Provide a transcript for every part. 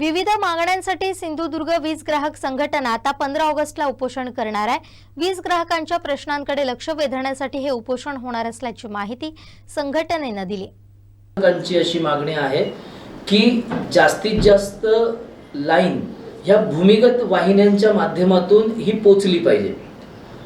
विविध मागण्यांसाठी सिंधुदुर्ग वीज ग्राहक संघटना आता पंधरा ऑगस्टला उपोषण करणार आहे. वीज ग्राहकांच्या प्रश्नांकडे लक्ष वेधण्यासाठी हे उपोषण होणार असल्याची माहिती संघटनेनं दिली. ग्राहकांची अशी मागणी आहे की जास्तीत जास्त लाईन ह्या भूमिगत वाहिन्यांच्या माध्यमातून ही पोचली पाहिजे.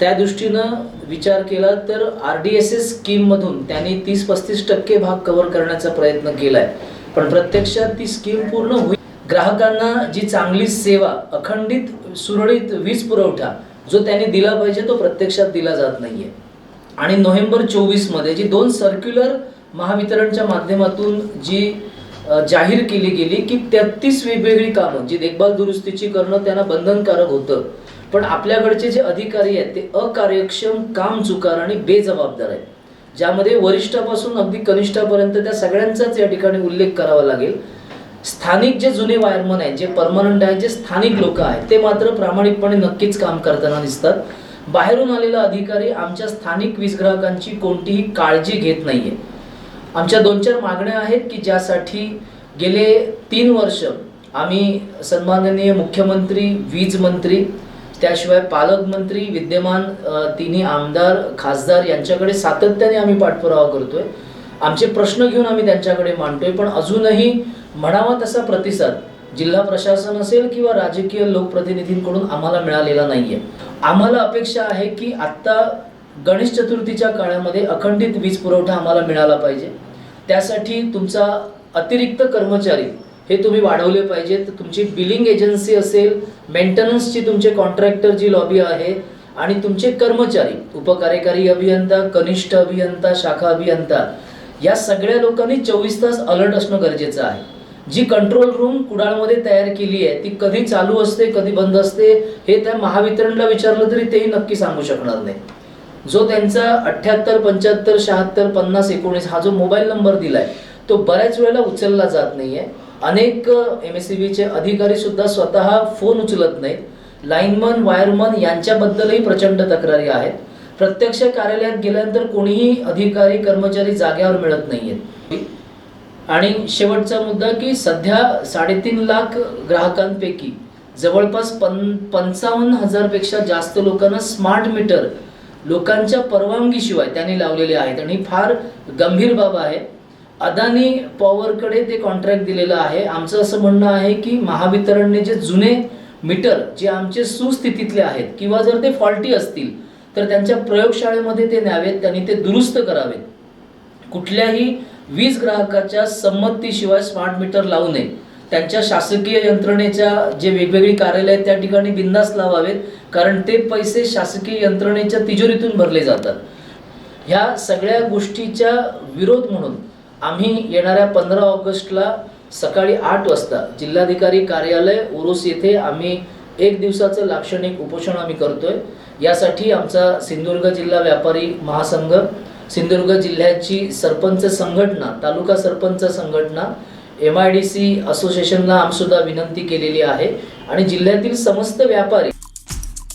त्या दृष्टीनं विचार केला तर आर डी एस एस स्कीममधून त्यांनी तीस पस्तीस टक्के भाग कव्हर करण्याचा प्रयत्न केला आहे पण प्रत्यक्षात ती स्कीम पूर्ण होईल ग्राहकांना जी चांगली सेवा अखंडित सुरळीत वीज पुरवठा जो त्यांनी दिला पाहिजे तो प्रत्यक्षात दिला जात नाही आहे आणि नोव्हेंबर चोवीसमध्ये जी दोन सर्क्युलर महावितरणच्या माध्यमातून जी जाहीर केली गेली की तेहतीस वेगवेगळी कामं जी देखभाल दुरुस्तीची करणं त्यांना बंधनकारक होतं. पण आपल्याकडचे जे अधिकारी आहेत ते अकार्यक्षम काम चुकार आणि बेजबाबदार आहेत. ज्यामध्ये वरिष्ठापासून अगदी कनिष्ठापर्यंत त्या सगळ्यांचाच या ठिकाणी उल्लेख करावा लागेल. स्थानिक जे जुने वायरमन आहेत जे परमनंट आहेत जे स्थानिक लोक आहेत ते मात्र प्रामाणिकपणे नक्कीच काम करताना दिसतात. बाहेरून आलेला अधिकारी आमच्या स्थानिक वीज ग्राहकांची कोणतीही काळजी घेत नाहीये. आमच्या दोन चार मागण्या आहेत की ज्यासाठी गेले तीन वर्ष आम्ही सन्माननीय मुख्यमंत्री वीज मंत्री त्याशिवाय पालकमंत्री विद्यमान तिन्ही आमदार खासदार यांच्याकडे सातत्याने आम्ही पाठपुरावा करतोय. आमचे प्रश्न घेऊन आम्ही त्यांच्याकडे मांडतोय. पण अजूनही म्हणावा तसा प्रतिसाद जिल्हा प्रशासन असेल किंवा राजकीय लोकप्रतिनिधींकडून आम्हाला मिळालेला नाही आहे आम्हाला अपेक्षा आहे की आत्ता गणेश चतुर्थीच्या काळामध्ये अखंडित वीज पुरवठा आम्हाला मिळाला पाहिजे. त्यासाठी तुमचा अतिरिक्त कर्मचारी हे तुम्ही वाढवले पाहिजेत. तुमची बिलिंग एजन्सी असेल मेंटेनन्सची तुमचे कॉन्ट्रॅक्टर जी लॉबी आहे आणि तुमचे कर्मचारी उपकार्यकारी अभियंता कनिष्ठ अभियंता शाखा अभियंता या सगळ्या लोकांनी चोवीस तास अलर्ट असणं गरजेचं आहे. जी कंट्रोल रूम कुडाळमध्ये तयार केली आहे ती कधी चालू असते कधी बंद असते हे त्या महावितरणला विचारलं तरी तेही नक्की सांगू शकणार नाही. जो त्यांचा अठ्ठ्याहत्तर पंच्याहत्तर शहात्तर पन्नास एकोणीस हा जो मोबाईल नंबर दिला आहे तो बऱ्याच वेळेला उचलला जात नाही आहे अनेक एम एस सी बीचे अधिकारी सुद्धा स्वतः फोन उचलत नाहीत. लाईनमन वायरमन यांच्याबद्दलही प्रचंड तक्रारी आहेत. प्रत्यक्ष कार्यालयात गेल्यानंतर कोणीही अधिकारी कर्मचारी जाग्यावर मिळत नाहीयेत आणि शेवटचा मुद्दा की सध्या साडेतीन लाख ग्राहकांपैकी जवळपास पन पंचावन्न हजारपेक्षा जास्त लोकांना स्मार्ट मीटर लोकांच्या परवानगीशिवाय त्यांनी लावलेले आहेत. आणि फार गंभीर बाब आहे. अदानी पॉवरकडे ते कॉन्ट्रॅक्ट दिलेलं आहे. आमचं असं म्हणणं आहे की महावितरणने जे जुने मीटर जे आमचे सुस्थितीतले आहेत किंवा जर ते फॉल्टी असतील तर त्यांच्या प्रयोगशाळेमध्ये ते न्यावेत त्यांनी ते दुरुस्त करावेत. कुठल्याही वीज ग्राहकाच्या संमतीशिवाय स्मार्ट मीटर लावू नये. त्यांच्या शासकीय यंत्रणेच्या जे वेगवेगळी कार्यालय आहेत त्या ठिकाणी बिंदास लावावेत कारण ते पैसे शासकीय यंत्रणेच्या तिजोरीतून भरले जातात. ह्या सगळ्या गोष्टीच्या विरोध म्हणून आम्ही येणाऱ्या पंधरा ऑगस्टला सकाळी आठ वाजता जिल्हाधिकारी कार्यालय उरूस येथे आम्ही एक दिवसाचं लाक्षणिक उपोषण आम्ही करतोय. यासाठी आमचा सिंधुदुर्ग जिल्हा व्यापारी महासंघ सिंधुदुर्ग जिल्ह्याची सरपंच संघटना तालुका सरपंच संघटना एम आय डी सी असोसिएशनला आमसुद्धा विनंती केलेली आहे आणि जिल्ह्यातील समस्त व्यापारी.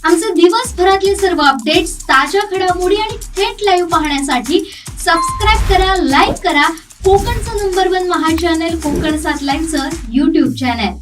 आमचे दिवसभरातले सर्व अपडेट्स ताज्या घडामोडी आणि थेट लाईव्ह पाहण्यासाठी सबस्क्राईब करा लाईक करा. कोकणचं नंबर वन महा चॅनल कोकण सात लाईनचं युट्यूब चॅनल